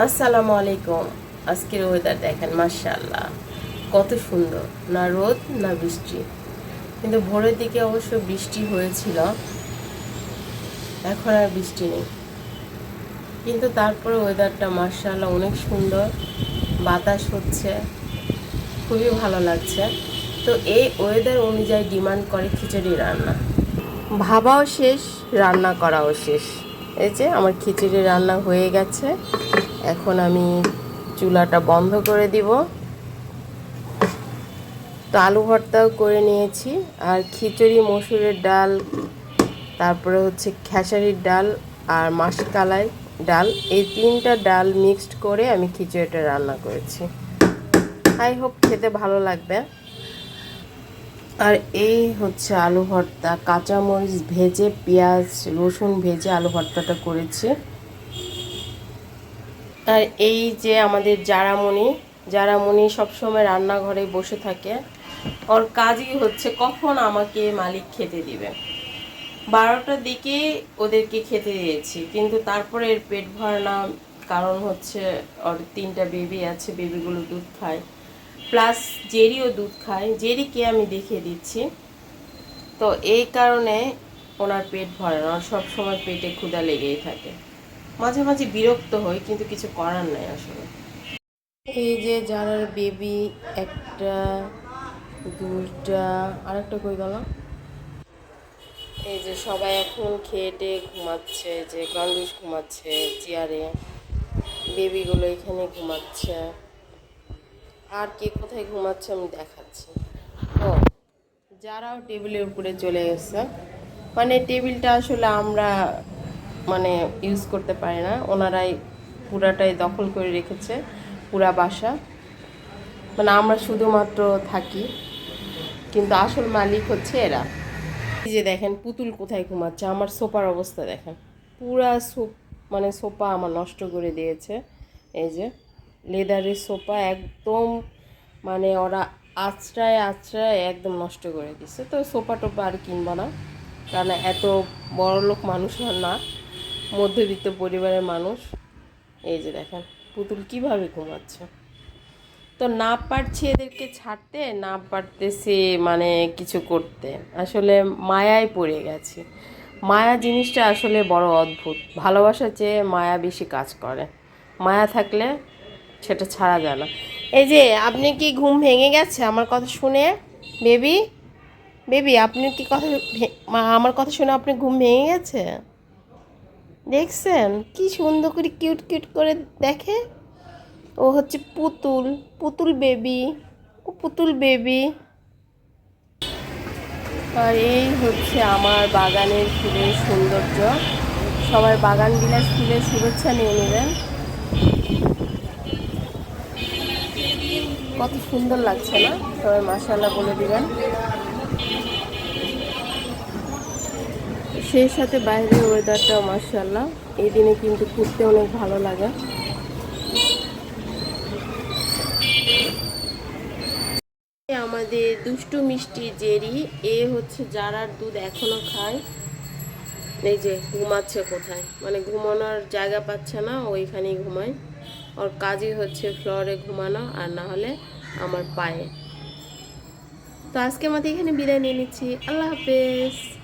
আসসালামু আলাইকুম। আজকের ওয়েদার দেখেন মার্শাল্লাহ কত সুন্দর। না রোদ, না বৃষ্টি। কিন্তু ভোরের দিকে অবশ্য বৃষ্টি হয়েছিল। এখন আর বৃষ্টি নেই। কিন্তু তারপরে ওয়েদারটা মার্শাল্লাহ অনেক সুন্দর। বাতাস হচ্ছে। খুবই ভালো লাগছে। তো এই ওয়েদার অনুযায়ী ডিমান্ড করে খিচুড়ি রান্না। ভাবাও শেষ, রান্না করাও শেষ। এই যে, আমার খিচুড়ি রান্না হয়ে গেছে। এখন আমি চুলাটা বন্ধ করে দিব। তো আলু ভর্তাও করে নিয়েছি, আর খিচুড়ি, মসুরের ডাল, তারপরে হচ্ছে খেসারির ডাল আর মাসকালাই ডাল। এই তিনটা ডাল মিক্সড করে আমি খিচুড়িটা রান্না করেছি। আই হোপ খেতে ভালো লাগবে। আর এই হচ্ছে আলু ভর্তা, কাঁচামরিচ ভেজে, পেঁয়াজ, রসুন ভেজে আলু ভর্তাটা করেছি। আর এই যে আমাদের জারামণি জারামণি সবসময় রান্নাঘরে বসে থাকে। ওর কাজই হচ্ছে কখন আমাকে মালিক খেতে দিবে। বারোটার দিকে ওদেরকে খেতে দিয়েছি, কিন্তু তারপরে এর পেট ভরে না, কারণ হচ্ছে ওর তিনটা বেবি আছে বেবিগুলো দুধ খায়। প্লাস জেরিও দুধ খায়, জেরিকে আমি দেখিয়ে দিচ্ছি। তো এই কারণে ওনার পেট ভরে না, ওর সবসময় পেটে ক্ষুধা লেগেই থাকে। মাঝে মাঝে বিরক্ত হই, কিন্তু কিছু করার নাই আসলে। এই যে যারা বেবি একটা, দুইটা, আরেকটা কই গেল? এই যে সবাই এখন খেয়ে ঘুমাচ্ছে, যে গন্ডুস ঘুমাচ্ছে চেয়ারে, বেবিগুলো এখানে ঘুমাচ্ছে। আর কে কোথায় ঘুমাচ্ছে আমি দেখাচ্ছি। ও, যারাও টেবিলের উপরে চলে গেছে। মানে টেবিলটা আসলে আমরা মানে ইউজ করতে পারে না। ওনারাই পুরাটাই দখল করে রেখেছে, পুরা বাসা। মানে আমরা শুধুমাত্র থাকি, কিন্তু আসল মালিক হচ্ছে এরা। এই যে দেখেন, পুতুল কোথায় ঘুমাচ্ছে? আমার সোফার অবস্থা দেখেন। পুরা সোপ মানে সোফা আমার নষ্ট করে দিয়েছে। এই যে, লেদারের সোফা একদম মানে ওরা আছড়ায় আছড়ায় একদম নষ্ট করে দিচ্ছে তো সোফা টোপা আর কিনবো না, কারণ এত বড় লোক মানুষ না। মধ্যবিত্ত পরিবারের মানুষ। এই যে দেখেন, পুতুল কীভাবে ঘুমাচ্ছে। তো না পারছে এদেরকে ছাড়তে না পারতেছি মানে কিছু করতে। আসলে মায়ায় পড়ে গেছি। মায়া জিনিসটা আসলে বড় অদ্ভুত। ভালোবাসা চেয়ে মায়া বেশি কাজ করে। মায়া থাকলে সেটা ছাড়া যায় না। এই যে, আপনি কি ঘুম ভেঙে গেছে? আমার কথা শুনে, বেবি? বেবি, আপনি কি কথা আমার কথা শুনে আপনি ঘুম ভেঙে গেছে? দেখছেন? কি সুন্দর করে কিউট কিউট করে দেখে। ও হচ্ছে পুতুল পুতুল বেবি, ও পুতুল বেবি। আর এই হচ্ছে আমার বাগানের ফুলের সৌন্দর্য। সবার বাগান বিলাস ফুলের শুভেচ্ছা নিয়ে নেবেন। কত সুন্দর লাগছে না? সবাই মাসাল্লাহ বলে দিবেন। সেই সাথে বাইরের ওয়েদারটাও মাসাল্লাহ এই দিনে কিন্তু ঘুরতে অনেক ভালো লাগে। আমাদের দুষ্টু মিষ্টি জেরি। এ হচ্ছে যারার দুধ এখনও খায়। এই যে ঘুমাচ্ছে কোথায়? মানে ঘুমানোর জায়গা পাচ্ছে না ওইখানেই ঘুমায়। ওর কাজই হচ্ছে ফ্লোরে ঘুমানো, আর না হলে আমার পায়ে। তো আজকে আমাদের এখানে বিদায় নিয়ে নিচ্ছি। আল্লাহ হাফেজ।